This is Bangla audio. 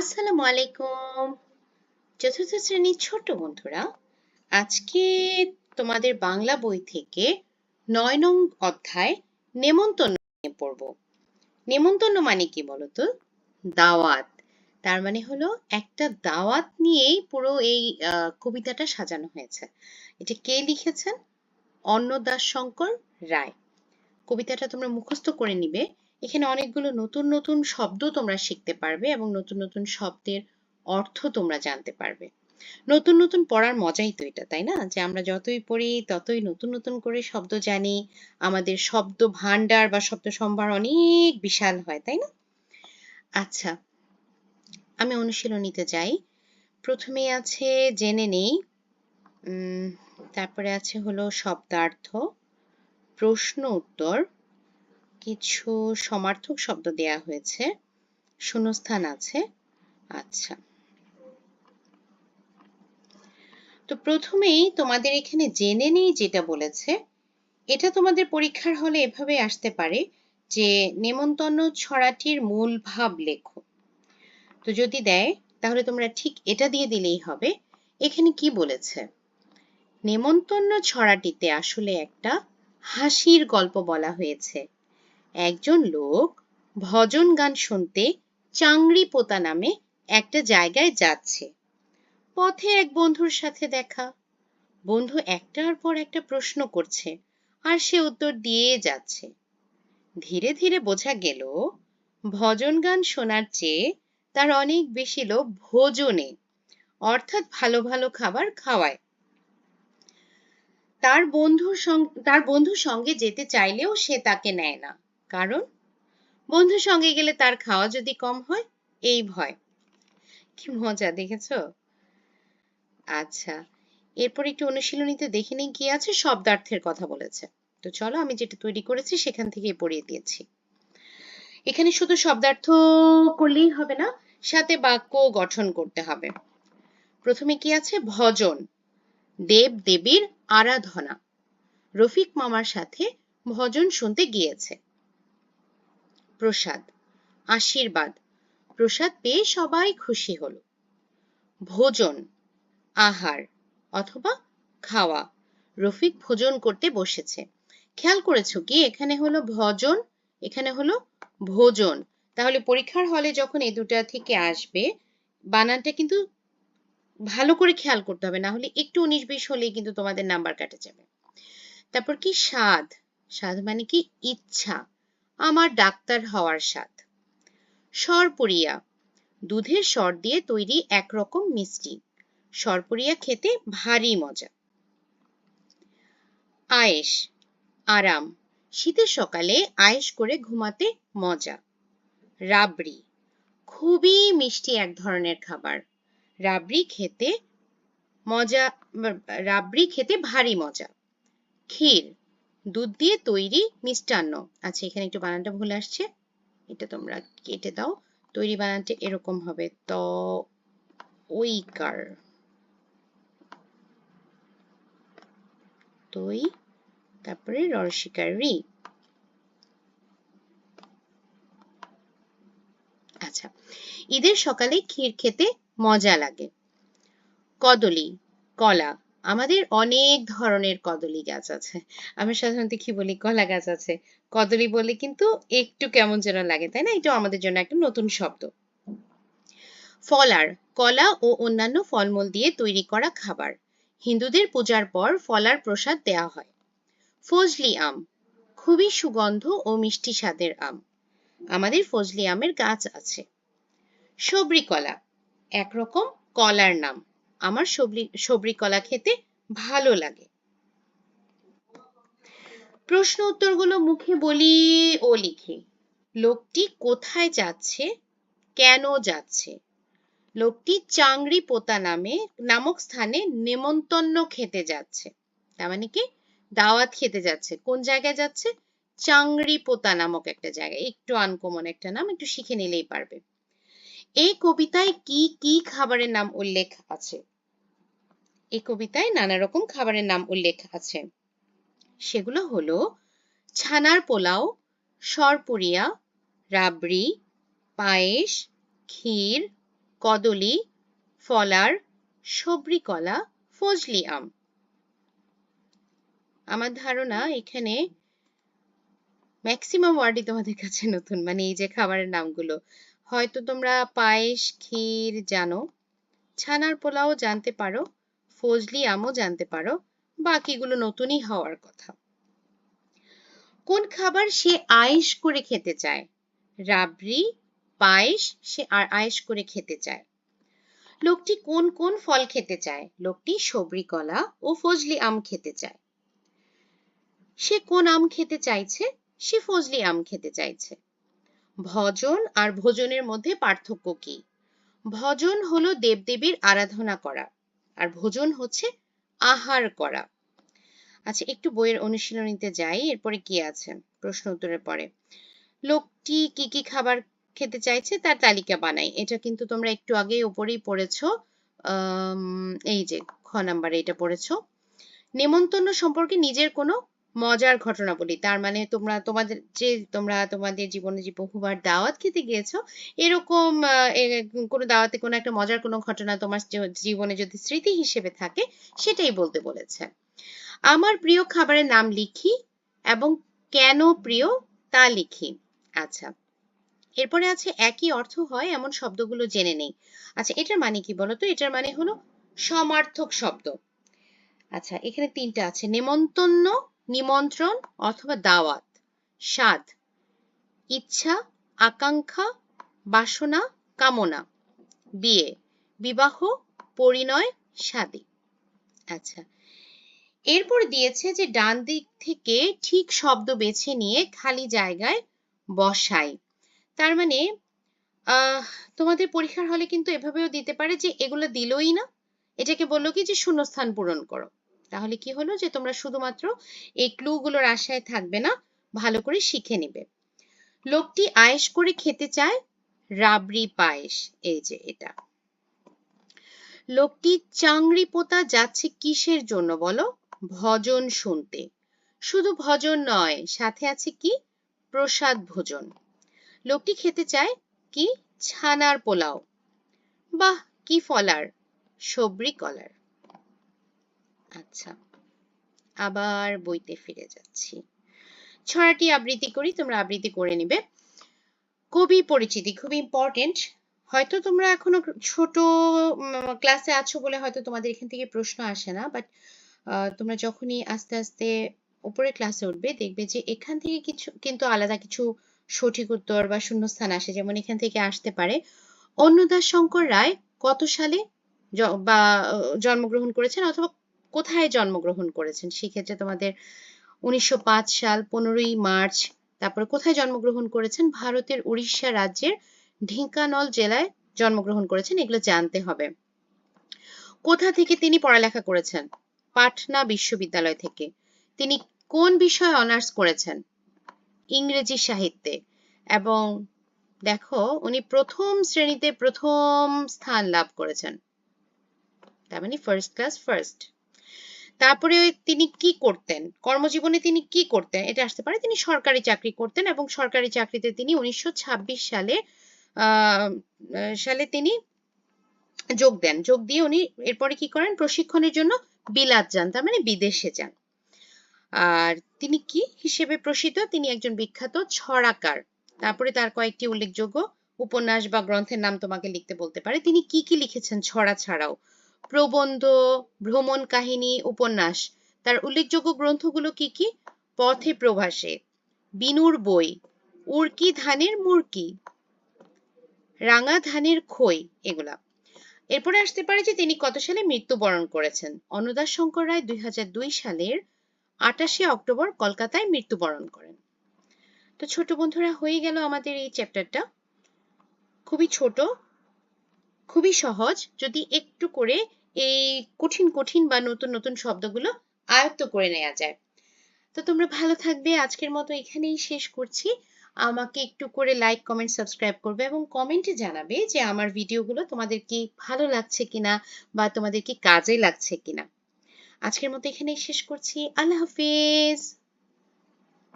আসসালামু আলাইকুম। চতুর্থ শ্রেণির ছোট বন্ধুরা, আজকে তোমাদের বাংলা বই থেকে নয় নং অধ্যায় নেমন্তন্ন নিয়ে পড়ব। নেমন্তন্ন মানে কি বলতো? দাওয়াত। তার মানে হলো একটা দাওয়াত নিয়েই পুরো এই কবিতাটা সাজানো হয়েছে। এটা কে লিখেছেন? অন্নদাস শঙ্কর রায়। কবিতাটা তোমরা মুখস্থ করে নিবে। এখানে অনেকগুলো নতুন নতুন শব্দ তোমরা শিখতে পারবে এবং নতুন নতুন শব্দের অর্থ তোমরা জানতে পারবে। নতুন নতুন পড়ার মজাই তো এটা, তাই না? যে আমরা যতই পড়ি, ততই নতুন নতুন করে শব্দ জানি। আমাদের শব্দ ভান্ডার বা শব্দ সম্ভার অনেক বিশাল হয়, তাই না? আচ্ছা আমি অনুশীলনীতে যাই। প্রথমে আছে জেনে নেই তারপরে আছে হলো শব্দার্থ, প্রশ্ন উত্তর কিছু সমার্থক শব্দ দেয়া হয়েছে। শূন্যস্থান আছে। আচ্ছা। তো প্রথমেই তোমাদের এখানে জেনে নেই যেটা বলেছে। এটা তোমাদের পরীক্ষার হলে এভাবে আসতে পারে যে নেমন্তন্ন ছড়াটির মূল ভাব লেখো। তো যদি দেয়, তাহলে তোমরা ঠিক এটা দিয়ে দিলেই হবে। এখানে কি বলেছে? নেমন্তন্ন ছড়াটিতে আসলে একটা হাসির গল্প বলা হয়েছে। একজন লোক ভজন গান শুনতে চাংড়ি পোতা নামে একটা জায়গায় যাচ্ছে। পথে এক বন্ধুর সাথে দেখা। বন্ধু একটার পর একটা প্রশ্ন করছে আর সে উত্তর দিয়ে যাচ্ছে। ধীরে ধীরে বোঝা গেল, ভজন গান শোনার চেয়ে তার অনেক বেশি লোক ভোজনে, অর্থাৎ ভালো ভালো খাবার খাওয়ায়। তার বন্ধুর সঙ্গে, তার বন্ধুর সঙ্গে যেতে চাইলেও সে তাকে নেয় না। কারণ? বন্ধুর সঙ্গে গেলে তার খাওয়া যদি কম হয়, এই ভয়। কি মজা, দেখেছ? আচ্ছা এরপর একটু অনুশীলনীতে দেখে নিই কি আছে, শব্দার্থের কথা বলেছে। তো চলো, আমি যেটা তৈরি করেছি সেখান থেকে পড়িয়ে দিয়েছি। এখানে শুধু শব্দার্থ করলেই হবে না, সাথে বাক্য গঠন করতে হবে। প্রথমে কি আছে? ভজন, দেব দেবীর আরাধনা। রফিক মামার সাথে ভজন শুনতে গিয়েছে। প্রসাদ, আশীর্বাদ। প্রসাদ পেয়ে সবাই খুশি হলো। ভোজন, আহার অথবা খাওয়া। রফিক ভোজন করতে বসেছে। খেয়াল করেছ কি? এখানে হলো ভজন, এখানে হলো ভোজন। তাহলে পরীক্ষার হলে যখন এই দুটা থেকে আসবে, বানানটা কিন্তু ভালো করে খেয়াল করতে হবে। না হলে একটু উনিশ বিশ হলেই কিন্তু তোমাদের নাম্বার কাটে যাবে। তারপর কি? স্বাদ। স্বাদ মানে কি? ইচ্ছা। আমার ডাক্তার হওয়ার স্বাদ। সরপুরিয়া। দুধের সর দিয়ে তৈরি একরকম মিষ্টি। সরপুরিয়া খেতে ভারী মজা। আয়েশ। আরাম। শীতের সকালে আয়েশ করে ঘুমাতে মজা। রাবড়ি। খুবই মিষ্টি এক ধরনের খাবার। রাবড়ি খেতে মজা, রাবড়ি খেতে ভারী মজা। ক্ষীর। দুধ দিয়ে তৈরি মিষ্টান্ন। আচ্ছা এখানে একটু বানানটা ভুল আসছে। এটা তোমরা কেটে দাও। তৈরি বানানটা এরকম হবে। ত ওইকার তৈ, তারপরে রসিকার। রি আচ্ছা ঈদের সকালে ক্ষীর খেতে মজা লাগে। কদলি, কলা আমাদের অনেক ধরনের কদলি গাছ আছে। আমরা সাধারণত কি বলি? কলা গাছ আছে। কদলি বলে কিন্তু একটু কেমন যেন লাগে, তাই না? এটাও আমাদের জন্য একটা নতুন শব্দ। ফলার, কলা ও অন্যান্য ফলমূল দিয়ে তৈরি করা খাবার। হিন্দুদের পূজার পর ফলার প্রসাদ দেওয়া হয়। ফজলি আম, খুবই সুগন্ধ ও মিষ্টি স্বাদের আম। আমাদের ফজলি আমের গাছ আছে। সবরি কলা, একরকম কলার নাম। আমার সবরি সবরি কলা খেতে ভালো লাগে। প্রশ্ন উত্তরগুলো মুখে বলি ও লিখি। লোকটি কোথায় যাচ্ছে? কেন যাচ্ছে? লোকটি চাংড়ি পোতা নামে, নামক স্থানে নেমন্তন্ন খেতে যাচ্ছে। তার মানে কি? দাওয়াত খেতে যাচ্ছে। কোন জায়গায় যাচ্ছে? চাংড়ি পোতা নামক একটা জায়গায়। একটু আনকমন একটা নাম, একটু শিখে নিলেই পারবে। এই কবিতায় কি কি খাবারের নাম উল্লেখ আছে? এই কবিতায় নানা রকম খাবারের নাম উল্লেখ আছে। সেগুলো হলো, ছানার পোলাও, সরপুরিয়া, রাবড়ি, পায়েস, ক্ষীর, কদলী, ফলার, সবরি কলা, ফজলি আম। আমার ধারণা এখানে ম্যাক্সিমাম ওয়ার্ডই তোমাদের কাছে নতুন মানে এই যে খাবারের নামগুলো। হয়তো তোমরা পায়েস, ক্ষীর জানো, ছানার পোলাও জানতে পারো ফজলি আমও জানতে পারো, বাকিগুলো নতুনই হওয়ার কথা। কোন খাবার সে আয়েশ করে খেতে চায়? রাবড়ি, পায়েস সে আর আয়েশ করে খেতে চায়। লোকটি কোন কোন ফল খেতে চায়? লোকটি সবরি কলা ও ফজলি আম খেতে চায়। সে কোন আম খেতে চাইছে? সে ফজলি আম খেতে চাইছে। ভজন আর ভোজনের মধ্যে পার্থক্য কি? ভজন হলো দেবদেবীর আরাধনা করা। আর ভোজন হচ্ছে আহার করা। আচ্ছা একটু বইয়ের অনুশীলনীতে যাই, এরপরে কি আছে? প্রশ্ন উত্তরের পরে। লোকটি কি কি খাবার খেতে চাইছে তার তালিকা বানাই। এটা কিন্তু তোমরা একটু আগে উপরেই পড়েছো। এই যে, খ নাম্বারে এটা পড়েছো। নেমন্তন্ন সম্পর্কে নিজের কোনো মজার ঘটনা বলি তার মানে তোমরা, তোমাদের যে তোমরা তোমাদের জীবনে যে বহুবার দাওয়াত খেতে গিয়েছো, এরকম কোনো দাওয়াতে কোনো একটা মজার কোনো ঘটনা তোমার জীবনে যদি স্মৃতি হিসেবে থাকে, সেটাই বলতে বলেছে। আমার প্রিয় খাবারের নাম লিখি এবং কেন প্রিয় তা লিখি। আচ্ছা এরপরে আছে, একই অর্থ হয়, এমন শব্দগুলো জেনে নেই। আচ্ছা এটার মানে কি বলতো? এটার মানে হলো সমার্থক শব্দ। আচ্ছা এখানে তিনটা আছে, নেমন্তন্ন নিমন্ত্রণ অথবা দাওয়াত। স্বাদ, ইচ্ছা, আকাঙ্ক্ষা, বাসনা, কামনা। বিয়ে, বিবাহ, পরিণয় শাদী আচ্ছা এরপর দিয়েছে যে ডান দিক থেকে ঠিক শব্দ বেছে নিয়ে খালি জায়গায় বসাই। তার মানে তোমাদের পরীক্ষার হলে কিন্তু এভাবেও দিতে পারে যে এগুলো দিলই না। এটাকে বলল কি? যে শূন্যস্থান পূরণ করো। তাহলে কি হলো যে তোমরা শুধুমাত্র এই ক্লুগুলোর আশায় থাকবে না, ভালো করে শিখে নিবে। লোকটি আয়েশ করে খেতে চায় রাবড়ি পায়েস, এই যে এটা। লোকটি চাংড়ি পোতা যাচ্ছে কিসের জন্য বলো? ভজন শুনতে। শুধু ভজন নয়, সাথে আছে কি? প্রসাদ ভোজন। লোকটি খেতে চায় কি? ছানার পোলাও। বাহ, কি ফলার? সবরি কলার। আচ্ছা আবার বইতে ফিরে যাচ্ছি। ছড়াটি আবৃত্তি করি, তোমরা আবৃত্তি করে নিবে। কবি পরিচিতি, খুব ইম্পর্টেন্ট হয়তো তোমরা এখনও ছোট ক্লাসে আছো বলে হয়তো তোমাদের এখান থেকে প্রশ্ন আসে না বাট তোমরা যখনই আস্তে আস্তে উপরে ক্লাসে উঠবে, দেখবে যে এখান থেকে কিছু, কিন্তু আলাদা কিছু সঠিক উত্তর বা শূন্যস্থান আসে, যেমন এখান থেকে আসতে পারে। অন্নদাস শঙ্কর রায় কত সালে বা জন্মগ্রহণ করেছেন? অথবা কোথায় জন্মগ্রহণ করেছেন? সেক্ষেত্রে তোমাদের উনিশশো পাঁচ সাল পনেরোই মার্চ, তারপরে কোথায় জন্মগ্রহণ করেছেন? ভারতের উড়িষ্যা রাজ্যের ঢেঙ্কানল জেলায় জন্মগ্রহণ করেছেন, এগুলো জানতে হবে। কোথা থেকে তিনি পড়ালেখা করেছেন? পাটনা বিশ্ববিদ্যালয় থেকে। তিনি কোন বিষয়ে অনার্স করেছেন? ইংরেজি সাহিত্যে। এবং দেখো, উনি প্রথম শ্রেণীতে প্রথম স্থান লাভ করেছেন। তার মানে ফার্স্ট ক্লাস ফার্স্ট তারপরে তিনি কি করতেন? কর্মজীবনে তিনি কি করতেন? এটা আসতে পারে। তিনি সরকারি চাকরি করতেন এবং সরকারি চাকরিতে তিনি উনিশশো সালে সালে তিনি যোগ দেন। যোগ দিয়ে উনি এরপরে কি করেন? প্রশিক্ষণের জন্য বিলাত যান। তার মানে বিদেশে যান। আর তিনি কি হিসেবে প্রসিদ্ধ? তিনি একজন বিখ্যাত ছড়াকার। তারপরে তার কয়েকটি উল্লেখযোগ্য উপন্যাস বা গ্রন্থের নাম তোমাকে লিখতে বলতে পারে। তিনি কি কি লিখেছেন ছড়া ছাড়াও? প্রবন্ধ, ভ্রমণ কাহিনী, উপন্যাস। তার উল্লেখযোগ্য গ্রন্থগুলো কি কি? পথে প্রভাসে। বিনুর বই। উর্কি ধানের মুরকি রাঙা ধানের খই, এগুলা। এরপরে আসতে পারে যে তিনি কত সালে মৃত্যুবরণ করেছেন? অন্নদাস শঙ্কর রায় দুই হাজার দুই সালের আটাশে অক্টোবর কলকাতায় মৃত্যুবরণ করেন। তো ছোট বন্ধুরা, হয়ে গেল আমাদের এই চ্যাপ্টারটা। খুবই ছোট, খুবই সহজ। যদি একটু করে এই কঠিন কঠিন বা নতুন নতুন শব্দগুলো আয়ত্ত করে নেওয়া যায়। তো তোমরা ভালো থাকবে। আজকের মতো এখানেই শেষ করছি। আমাকে একটু করে লাইক কমেন্ট সাবস্ক্রাইব করবে এবং কমেন্টে জানাবে যে আমার ভিডিওগুলো তোমাদের কি ভালো লাগছে কিনা বা তোমাদের কি কাজে লাগছে কিনা। আজকের মতো এখানেই শেষ করছি। আল্লাহ হাফিজ!